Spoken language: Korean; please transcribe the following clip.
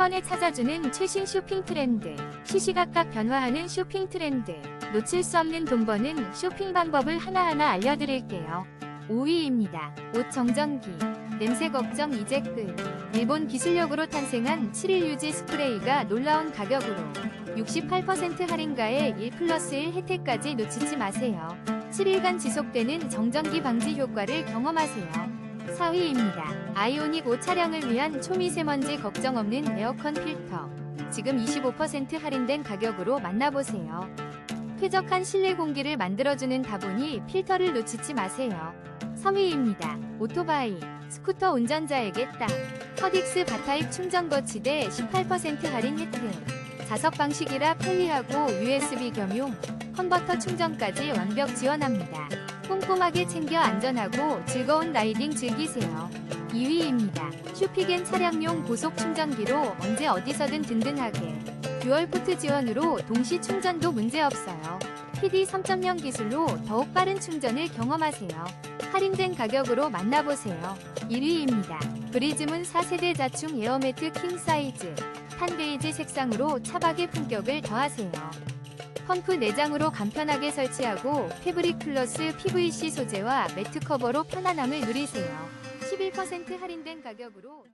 번에 찾아주는 최신 쇼핑 트렌드. 시시각각 변화하는 쇼핑 트렌드. 놓칠 수 없는 돈 버는 쇼핑 방법을 하나하나 알려드릴게요. 5위입니다. 옷 정전기. 냄새 걱정 이제 끝. 일본 기술력으로 탄생한 7일 유지 스프레이가 놀라운 가격으로 68% 할인가에 1 플러스 1 혜택까지 놓치지 마세요. 7일간 지속되는 정전기 방지 효과를 경험하세요. 4위입니다. 아이오닉 5 차량을 위한 초미세먼지 걱정 없는 에어컨 필터. 지금 25% 할인된 가격으로 만나보세요. 쾌적한 실내 공기를 만들어주는 다보니 필터를 놓치지 마세요. 3위입니다. 오토바이, 스쿠터 운전자에게 딱. 허딕스 바타입 충전 거치대 18% 할인 혜택. 자석 방식이라 편리하고 USB 겸용, 컨버터 충전까지 완벽 지원합니다. 꼼꼼하게 챙겨 안전하고 즐거운 라이딩 즐기세요. 2위입니다. 슈피겐 차량용 고속 충전기로 언제 어디서든 든든하게. 듀얼포트 지원으로 동시 충전도 문제없어요. PD 3.0 기술로 더욱 빠른 충전을 경험하세요. 할인된 가격으로 만나보세요. 1위입니다. 브리즈문 4세대 자충 에어매트 킹 사이즈. 탄 베이지 색상으로 차박의 품격을 더하세요. 펌프 내장으로 간편하게 설치하고 패브릭 플러스 PVC 소재와 매트 커버로 편안함을 누리세요. 11% 할인된 가격으로